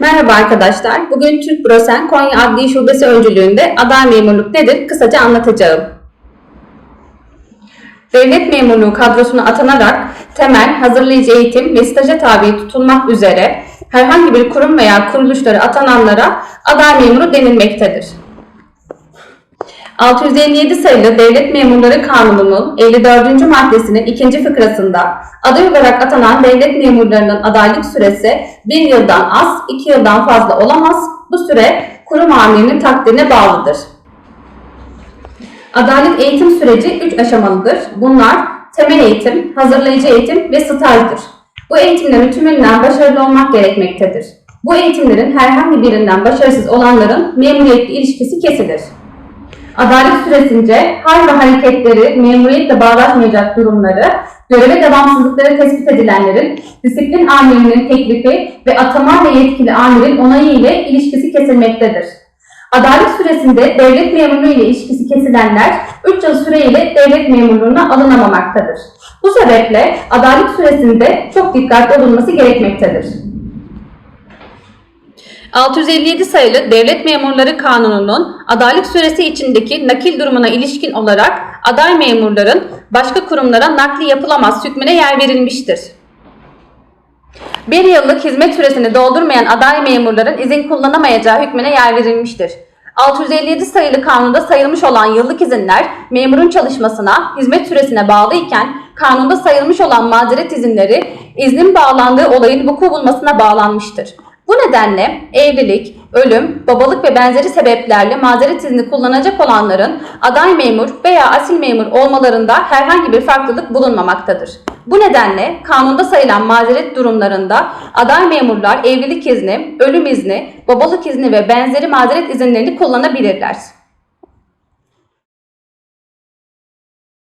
Merhaba arkadaşlar. Bugün Türk Bürosen Konya Adli Şubesi öncülüğünde aday memurluk nedir kısaca anlatacağım. Devlet memurluğu kadrosuna atanarak temel, hazırlayıcı eğitim ve staja tabi tutulmak üzere herhangi bir kurum veya kuruluşlara atananlara aday memuru denilmektedir. 657 sayılı Devlet Memurları Kanunu'nun 54. maddesinin ikinci fıkrasında aday olarak atanan devlet memurlarının adaylık süresi 1 yıldan az, 2 yıldan fazla olamaz. Bu süre kurum amirinin takdirine bağlıdır. Adaylık eğitim süreci 3 aşamalıdır. Bunlar temel eğitim, hazırlayıcı eğitim ve stajdır. Bu eğitimlerin tümünden başarılı olmak gerekmektedir. Bu eğitimlerin herhangi birinden başarısız olanların memuriyetle ilişkisi kesilir. Adalet süresince hal ve hareketleri memuriyetle bağdaşmayacak durumları, göreve devamsızlıkları tespit edilenlerin disiplin amirinin teklifi ve atama ve yetkili amirin onayı ile ilişkisi kesilmektedir. Adalet süresinde devlet memurluğu ile ilişkisi kesilenler 3 yıl süreyle devlet memurluğuna alınamamaktadır. Bu sebeple adalet süresinde çok dikkatli olunması gerekmektedir. 657 sayılı Devlet Memurları Kanunu'nun adaylık süresi içindeki nakil durumuna ilişkin olarak aday memurların başka kurumlara nakli yapılamaz hükmüne yer verilmiştir. Bir yıllık hizmet süresini doldurmayan aday memurların izin kullanamayacağı hükmüne yer verilmiştir. 657 sayılı kanunda sayılmış olan yıllık izinler memurun çalışmasına, hizmet süresine bağlı iken kanunda sayılmış olan mazeret izinleri iznin bağlandığı olayın vuku bulmasına bağlanmıştır. Bu nedenle evlilik, ölüm, babalık ve benzeri sebeplerle mazeret izni kullanacak olanların aday memur veya asil memur olmalarında herhangi bir farklılık bulunmamaktadır. Bu nedenle kanunda sayılan mazeret durumlarında aday memurlar evlilik izni, ölüm izni, babalık izni ve benzeri mazeret izinlerini kullanabilirler.